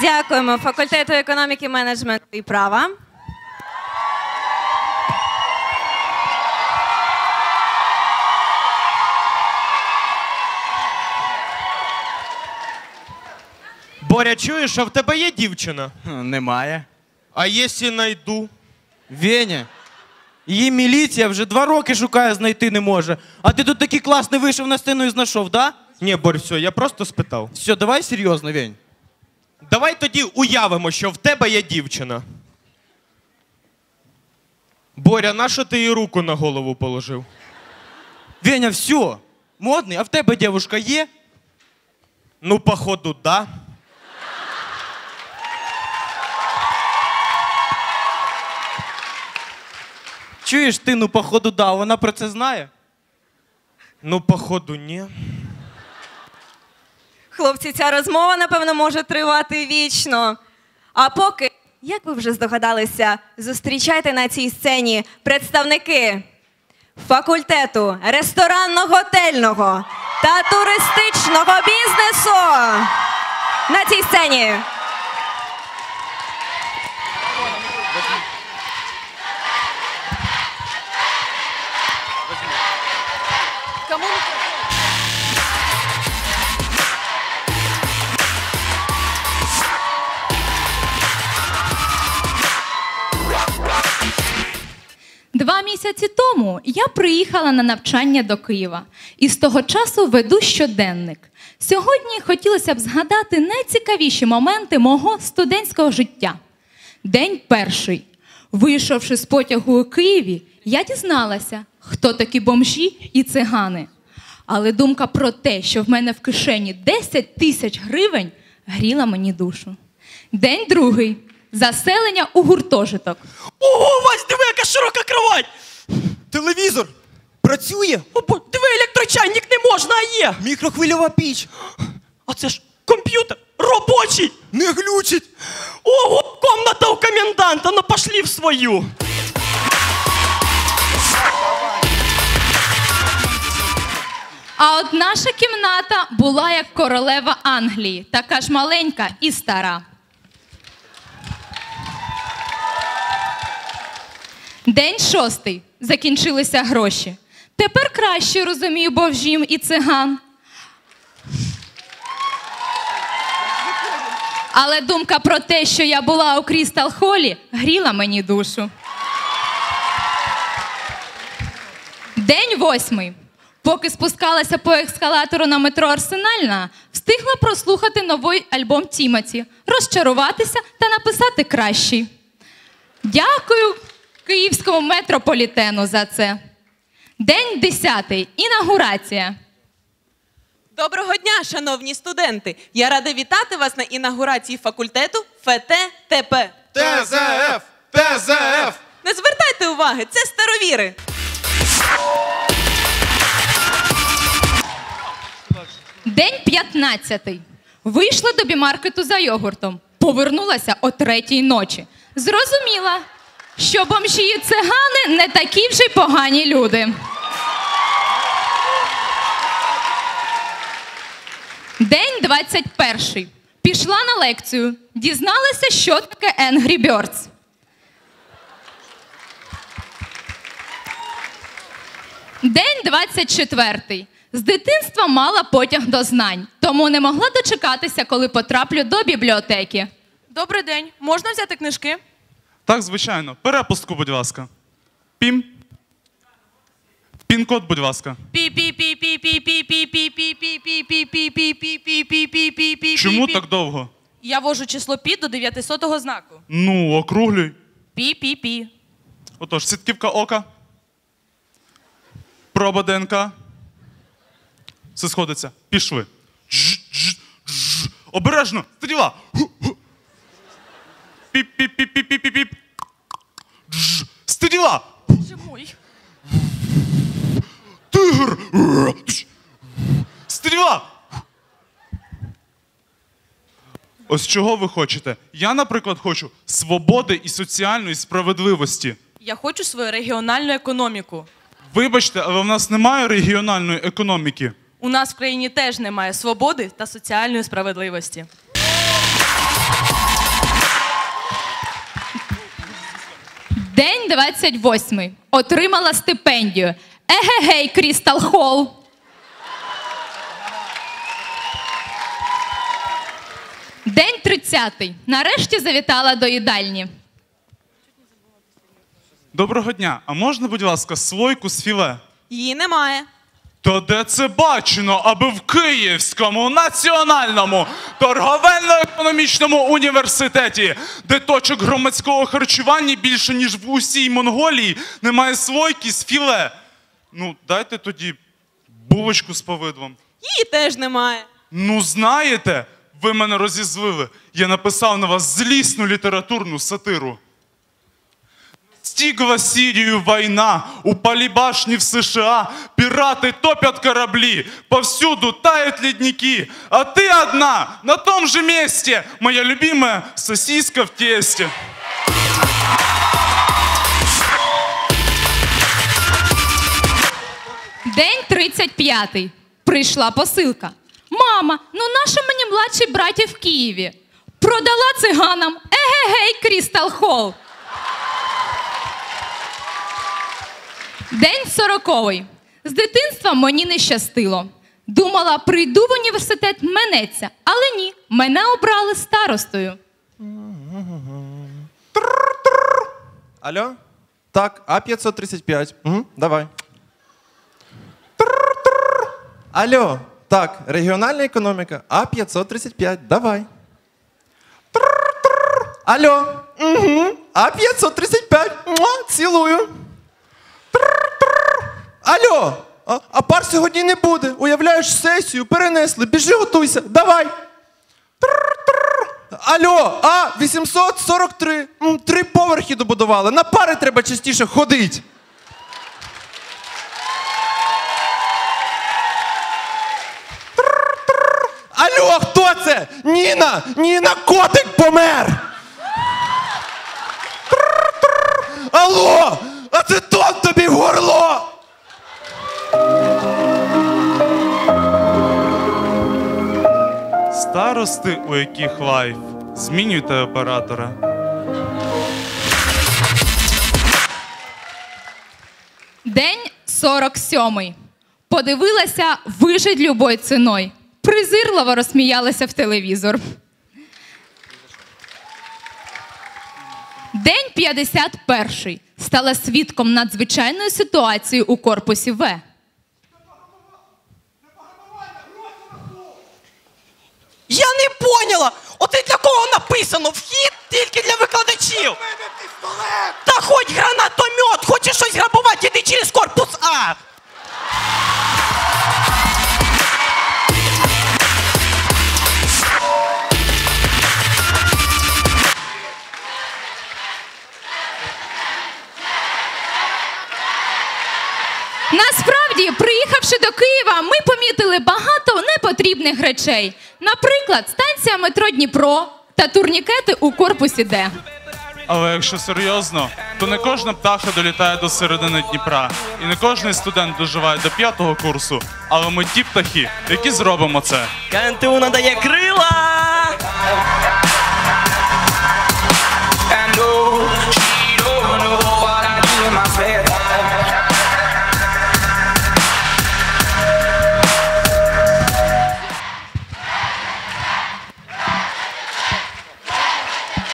Дякуємо факультету економіки, менеджменту і права. Боря, чуєш, а в тебе є дівчина? Немає. А якщо найду? Веня. Її міліція вже два роки шукає, знайти не може. А ти тут такий класний вийшов на сцену і знайшов, да? Ні, Борь, все, я просто спитав. Все, давай серйозно, Вень. Давай тоді уявимо, що в тебе є дівчина. Боря, на що ти їй руку на голову положив? Веня, все. Модний, а в тебе дівушка є? Ну, походу, да. Чуєш ти, ну, походу, да, вона про це знає? Ну, походу, ні. Хлопці, ця розмова, напевно, може тривати вічно. А поки, як ви вже здогадалися, зустрічайте на цій сцені представники факультету ресторанно-готельного та туристичного бізнесу. На цій сцені. Два місяці тому я приїхала на навчання до Києва і з того часу веду щоденник. Сьогодні хотілося б згадати найцікавіші моменти мого студентського життя. День перший. Вийшовши з потягу у Києві, я дізналася, хто такі бомжі і цигани. Але думка про те, що в мене в кишені 10 тисяч гривень, гріла мені душу. День другий. Заселення у гуртожиток. Ого, Вась, диви, яка широка кровать! Телевізор працює, О, бо, диви, електрочайник не можна, а є! мікрохвильова піч А це ж комп'ютер робочий! не глючить. Ого, комната у коменданта, ну пошли в свою! А от наша кімната була як королева Англії, така ж маленька і стара. День шостий. Закінчилися гроші. Тепер краще розумію бомжів і циган. Але думка про те, що я була у Крістал Холі, гріла мені душу. День восьмий. Поки спускалася по ескалатору на метро Арсенальна, встигла прослухати новий альбом Тімоті, розчаруватися та написати кращий. Дякую київському метрополітену за це. День десятий. Інаугурація. Доброго дня, шановні студенти! Я рада вітати вас на інаугурації факультету ФТТП. ТЗФ! ТЗФ! Не звертайте уваги, це старовіри. День 15. Вийшла до бімаркету за йогуртом. Повернулася о третій ночі. Зрозуміла, що бомжі і цигани не такі вже погані люди. День 21. Пішла на лекцію. Дізналася, що таке Angry Birds. День 24. З дитинства мала потяг до знань, тому не могла дочекатися, коли потраплю до бібліотеки. Добрий день. Можна взяти книжки? Так, звичайно. Перепустку, будь ласка. Пім. Пін-код, будь ласка. Чому так довго? Я вожу число пі до 900 знаку. Округлюй. Пі-пі-пі. Отож, сітківка ока. Проба ДНК. Все сходиться. Пішли. Дж, дж, дж. Обережно! Стріла! Стріла! Боже мой. Тигр! Стріла! Ось чого ви хочете? Я, наприклад, хочу свободи і соціальної справедливості. Я хочу свою регіональну економіку. Вибачте, але в нас немає регіональної економіки. У нас в країні теж немає свободи та соціальної справедливості. День 28. Отримала стипендію. Егегей, Крістал Холл. День 30. Нарешті завітала до їдальні. Доброго дня. А можна, будь ласка, слойку з філе? Її немає. Та де це бачено, аби в Київському національному торговельно-економічному університеті, де точок громадського харчування більше, ніж в усій Монголії, немає слойки з філе. Ну, дайте тоді булочку з повидлом. Її теж немає. Ну, знаєте, ви мене розізлили. Я написав на вас злісну літературну сатиру. Стігла Сирию война, упали башни в США, пираты топят корабли, повсюду тают ледники, а ты одна на том же месте, моя любимая сосиска в тесте. День 35. Прийшла посилка. Мама, ну нащо мені младший братів в Києві? Продала циганам. Егегей, Крістал Холл. День сороковий. З дитинства мені не щастило. Думала, прийду в університет, менеться, але ні, мене обрали старостою. Алло? Так, А535. Угу, давай. Алло, так, регіональна економіка, А535, давай. Алло, угу, А535, цілую. Алло, а, а пар сьогодні не буде. Уявляєш сесію, перенесли. Біжи, готуйся, давай. Алло, а 843. М, Три поверхи добудували. На пари треба частіше ходить. Алло, хто це? Ніна! Ніна, котик помер! Алло! А це тон тобі в горло! Старости, у яких лайф, змінюйте оператора. День 47. Подивилася вижить любой ціною. Презирливо розсміялася в телевізор. День 51. Стала свідком надзвичайної ситуації у корпусі В. Я не поняла! От і для кого написано вхід тільки для викладачів! Та хоч гранатомет, хочеш щось грабувати, іди через корпус А! Насправді, приїхавши до Києва, ми помітили багато непотрібних речей. Наприклад, станція метро Дніпро та турнікети у корпусі Д. Але якщо серйозно, то не кожна птаха долітає до середини Дніпра, і не кожний студент доживає до п'ятого курсу. Але ми ті птахи, які зробимо це. КНТУ надає крила!